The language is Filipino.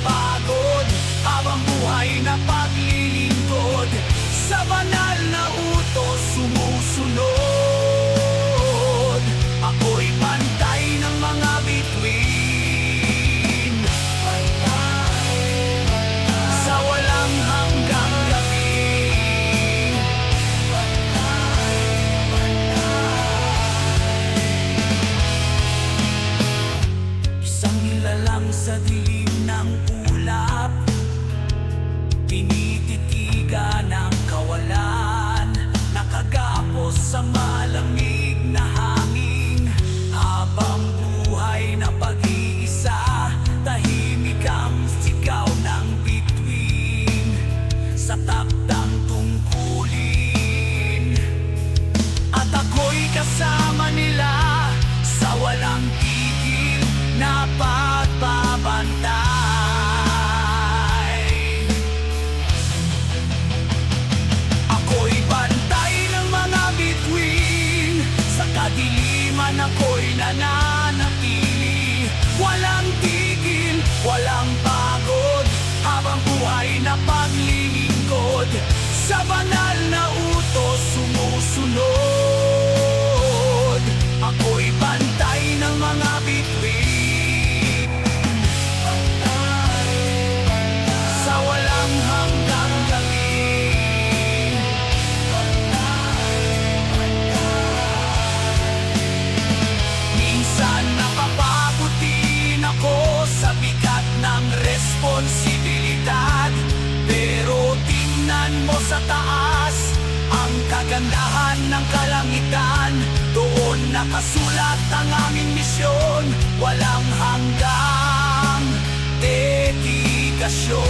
pagod Habang buhay na paglilingkod. Sa banal na utos sumusunod. Ako'y pantay ng mga bituin. Sa walang hanggang gabi. Isang nilalang sa dilim nananatili Walang tigil, walang pagod Habang buhay na paglilingkod. Sa banal na Kagandahan ng kalangitan. Doon nakasulat ang aming misyon. Walang hanggang dedikasyon.